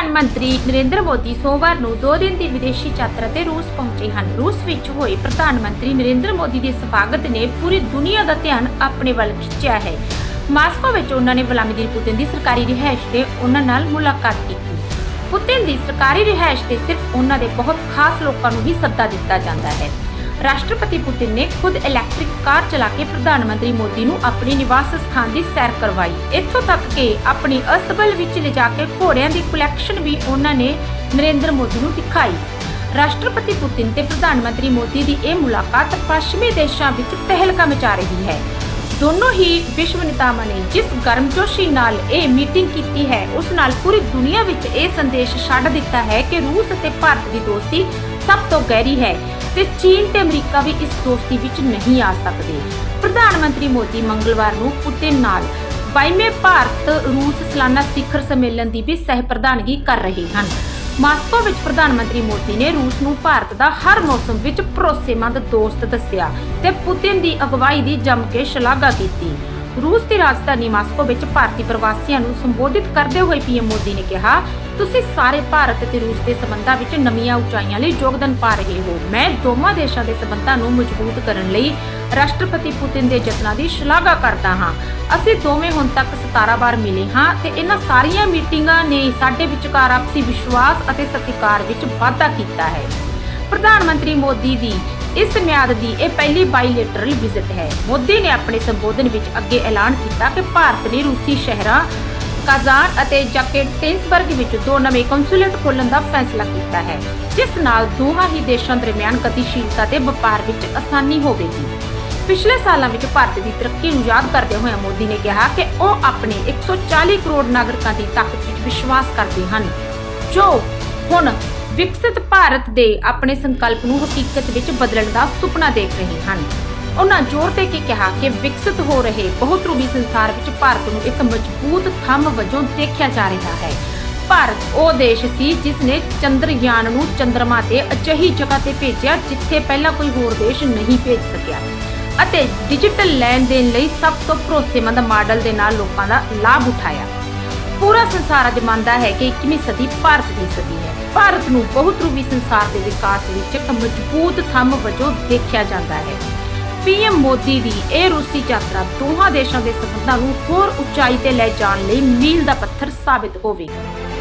ਪ੍ਰਧਾਨ ਮੰਤਰੀ ਨਰਿੰਦਰ ਮੋਦੀ ਸੋਮਵਾਰ ਨੂੰ 2 ਦਿਨ ਦੀ ਵਿਦੇਸ਼ੀ ਯਾਤਰਾ ਤੇ ਰੂਸ ਪਹੁੰਚੇ ਹਨ। ਰੂਸ ਵਿੱਚ ਹੋਏ ਪ੍ਰਧਾਨ ਮੰਤਰੀ ਨਰਿੰਦਰ ਮੋਦੀ ਦੇ ਸਵਾਗਤ ਨੇ ਪੂਰੀ ਦੁਨੀਆ ਦਾ ਧਿਆਨ ਆਪਣੇ ਵੱਲ ਖਿੱਚਿਆ ਹੈ। ਮਾਸਕੋ ਵਿੱਚ ਉਹਨਾਂ ਨੇ ਵਲਾਦੀਮੀਰ ਪੁਤਿਨ ਦੀ ਸਰਕਾਰੀ ਰਿਹਾਇਸ਼ ਤੇ ਉਹਨਾਂ ਨਾਲ ਮੁਲਾਕਾਤ ਕੀਤੀ। ਪੁਤਿਨ ਦੀ ਸਰਕਾਰੀ ਰਿਹਾਇਸ਼ ਤੇ ਸਿਰਫ ਉਹਨਾਂ ਦੇ ਬਹੁਤ ਖਾਸ ਲੋਕਾਂ ਨੂੰ ਹੀ ਸੱਦਾ ਦਿੱਤਾ ਜਾਂਦਾ ਹੈ। ਰਾਸ਼ਟਰਪਤੀ ਪੁਤਿਨ ਨੇ ਖੁਦ ਇਲੈਕਟ੍ਰਿਕ ਕਾਰ ਚਲਾ ਕੇ ਪ੍ਰਧਾਨ ਮੰਤਰੀ ਮੋਦੀ ਨੂੰ ਆਪਣੀ ਨਿਵਾਸ ਸਥਾਨ ਦੀ ਸੈਰ ਕਰਵਾਈ। ਇੱਥੋਂ ਤੱਕ ਕਿ ਆਪਣੀ ਅਸਤਬਲ ਵਿੱਚ ਲਿਜਾ ਕੇ ਘੋੜਿਆਂ ਦੀ ਕਲੈਕਸ਼ਨ ਵੀ ਉਹਨਾਂ ਨੇ ਨਰਿੰਦਰ ਮੋਦੀ ਨੂੰ ਦਿਖਾਈ। ਰਾਸ਼ਟਰਪਤੀ ਪੁਤਿਨ ਤੇ ਪ੍ਰਧਾਨ ਮੰਤਰੀ ਮੋਦੀ ਦੀ ਇਹ ਮੁਲਾਕਾਤ ਪੱਛਮੀ ਦੇਸ਼ਾਂ ਵਿੱਚ ਤਹਿਲਕਾ ਮਚਾ ਰਹੀ ਹੈ। ਦੋਨੋਂ ਹੀ ਵਿਸ਼ਵ ਨੇਤਾਵਾਂ ਨੇ ਜਿਸ ਗਰਮਜੋਸ਼ੀ ਨਾਲ ਇਹ ਮੀਟਿੰਗ ਕੀਤੀ ਹੈ, ਉਸ ਨਾਲ ਪੂਰੀ ਦੁਨੀਆ ਵਿੱਚ ਇਹ ਸੰਦੇਸ਼ ਛੱਡ ਦਿੱਤਾ ਹੈ ਕਿ ਰੂਸ ਅਤੇ ਭਾਰਤ ਦੀ ਦੋਸਤੀ ਸਭ ਤੋਂ ਗਹਿਰੀ ਹੈ। ਤੇ ਚੀਨ ਤੇ ਅਮਰੀਕਾ ਵੀ ਇਸ ਦੋਸਤੀ ਵਿੱਚ ਨਹੀਂ ਆ ਸਕਦੇ। ਪ੍ਰਧਾਨ ਮੰਤਰੀ ਮੋਦੀ ਮੰਗਲਵਾਰ ਨੂੰ ਪੁਤਿਨ ਨਾਲ 22ਵੇਂ ਭਾਰਤ ਰੂਸ ਸਾਲਾਨਾ ਸਿਖਰ ਸੰਮੇਲਨ ਦੀ ਵੀ ਸਹਿ ਪ੍ਰਧਾਨਗੀ ਕਰ ਰਹੇ ਹਨ। ਮਾਸਕੋ ਵਿੱਚ ਪ੍ਰਧਾਨ ਮੰਤਰੀ ਮੋਦੀ ਨੇ ਰੂਸ ਨੂੰ ਭਾਰਤ ਦਾ ਹਰ ਮੌਸਮ ਵਿੱਚ ਭਰੋਸੇਮੰਦ ਦੋਸਤ ਦੱਸਿਆ ਤੇ ਪੁਤਿਨ ਦੀ ਅਗਵਾਈ ਦੀ ਜੰਮ ਕੇ ਸ਼ਲਾਘਾ ਕੀਤੀ। ਰੂਸ ਦੀ ਰਾਜਧਾਨੀ ਮਾਸਕੋ ਵਿੱਚ ਭਾਰਤੀ ਪ੍ਰਵਾਸੀਆਂ ਨੂੰ ਸੰਬੋਧਿਤ ਕਰਦੇ ਹੋਏ ਪੀਐਮ ਮੋਦੀ ਨੇ ਕਿਹਾ, ਤੁਸੀਂ ਸਾਰੇ ਭਾਰਤ ਅਤੇ ਰੂਸ ਦੇ ਸਬੰਧਾਂ ਵਿੱਚ ਨਵੀਆਂ ਉਚਾਈਆਂ ਲਈ ਯੋਗਦਾਨ ਪਾ ਰਹੇ ਹੋ। ਮੈਂ ਦੋਵਾਂ ਦੇਸ਼ਾਂ ਦੇ ਸਬੰਧਾਂ ਨੂੰ ਮਜ਼ਬੂਤ ਕਰਨ ਲਈ ਰਾਸ਼ਟਰਪਤੀ ਪੁਤਿਨ ਦੇ ਯਤਨਾਂ ਦੀ ਸ਼ਲਾਘਾ ਕਰਦਾ ਹਾਂ। ਅਸੀਂ ਦੋਵੇਂ ਹੁਣ ਤੱਕ 17 ਵਾਰ ਮਿਲੇ ਹਾਂ ਤੇ ਇਹਨਾਂ ਸਾਰੀਆਂ ਮੀਟਿੰਗਾਂ ਨੇ ਸਾਡੇ ਵਿਚਕਾਰ ਆਪਸੀ ਵਿਸ਼ਵਾਸ ਅਤੇ ਸਤਿਕਾਰ ਵਿੱਚ ਵਾਧਾ ਕੀਤਾ ਹੈ। ਪ੍ਰਧਾਨ ਮੰਤਰੀ ਮੋਦੀ ਦੀ ਇਸ ਮਿਆਦ ਦੀ ਇਹ ਪਹਿਲੀ ਬਾਈਲੇਟਰਲ ਵਿਜ਼ਿਟ ਹੈ। ਮੋਦੀ ਨੇ ਆਪਣੇ ਸੰਬੋਧਨ ਵਿੱਚ ਅੱਗੇ ਐਲਾਨ ਕੀਤਾ ਕਿ ਭਾਰਤ ਨੇ ਰੂਸੀ ਸ਼ਹਿਰਾਂ ਕਾਜ਼ਾਨ ਅਤੇ ਜੈਕਟਿੰਸਬਰਗ ਵਿੱਚ ਦੋ ਨਵੇਂ ਕੌਂਸੂਲੇਟ ਖੋਲ੍ਹਣ ਦਾ ਫੈਸਲਾ ਕੀਤਾ ਹੈ, ਜਿਸ ਨਾਲ ਦੋਹਾਂ ਹੀ ਦੇਸ਼ਾਂ ਦਰਮਿਆਨ ਗਤੀਸ਼ੀਲਤਾ ਤੇ ਵਪਾਰ ਵਿੱਚ ਆਸਾਨੀ ਹੋਵੇਗੀ। ਪਿਛਲੇ ਸਾਲਾਂ ਵਿੱਚ ਭਾਰਤ ਦੀ ਤਰੱਕੀ ਨੂੰ ਯਾਦ ਕਰਦੇ ਹੋਏ ਮੋਦੀ ਨੇ ਕਿਹਾ ਕਿ ਉਹ ਆਪਣੇ 140 ਕਰੋੜ ਨਾਗਰਿਕਾਂ ਦੀ ਤਾਕਤ ਵਿੱਚ ਵਿਸ਼ਵਾਸ ਕਰਦੇ ਹਨ, ਜੋ ਹੁਣ ਵਿਕਸਿਤ ਭਾਰਤ ਦੇ ਆਪਣੇ ਸੰਕਲਪ ਨੂੰ ਹਕੀਕਤ ਵਿੱਚ ਬਦਲਣ ਦਾ ਸੁਪਨਾ ਦੇਖ ਰਹੇ ਹਨ। ਉਹਨਾਂ ਜ਼ੋਰ ਦੇ ਕੇ ਕਿਹਾ ਕਿ ਵਿਕਸਿਤ ਹੋ ਰਹੇ ਬਹੁਧਰੂਵੀ ਸੰਸਾਰ ਵਿੱਚ ਭਾਰਤ ਨੂੰ ਇੱਕ ਮਜ਼ਬੂਤ ਥੰਮ ਵਜੋਂ ਦੇਖਿਆ ਜਾ ਰਿਹਾ ਹੈ। ਭਾਰਤ ਉਹ ਦੇਸ਼ ਸੀ ਜਿਸ ਨੇ ਚੰਦਰਯਾਨ ਨੂੰ ਚੰਦਰਮਾ ਤੇ ਅਜਿਹੀ ਜਗ੍ਹਾ ਤੇ ਭੇਜਿਆ ਜਿੱਥੇ ਪਹਿਲਾਂ ਕੋਈ ਹੋਰ ਦੇਸ਼ ਨਹੀਂ ਭੇਜ ਸਕਿਆ ਅਤੇ ਡਿਜੀਟਲ ਲੈਣ ਦੇਣ ਲਈ ਸਭ ਤੋਂ ਭਰੋਸੇਮੰਦ ਮਾਡਲ ਦੇ ਨਾਲ ਲੋਕਾਂ ਦਾ ਲਾਭ ਉਠਾਇਆ। ਪੂਰਾ ਸੰਸਾਰ ਅੱਜ ਹੈ ਕਿ 21ਵੀਂ ਸਦੀ ਭਾਰਤ ਦੀ ਸਦੀ ਹੈ। ਭਾਰਤ ਨੂੰ ਬਹੁਧਰੂਵੀ ਸੰਸਾਰ ਦੇ ਵਿਕਾਸ ਵਿੱਚ ਇੱਕ ਮਜ਼ਬੂਤ ਥੰਮ ਵਜੋਂ ਦੇਖਿਆ ਜਾਂਦਾ ਹੈ। ਪੀਐਮ ਮੋਦੀ ਦੀ ਇਹ ਰੂਸੀ ਯਾਤਰਾ ਦੋਹਾਂ ਦੇਸ਼ਾਂ ਦੇ ਸਬੰਧਾਂ ਨੂੰ ਹੋਰ ਉਚਾਈ ਤੇ ਲੈ ਜਾਣ ਲਈ ਮੀਲ ਦਾ ਪੱਥਰ ਸਾਬਿਤ ਹੋਵੇਗੀ।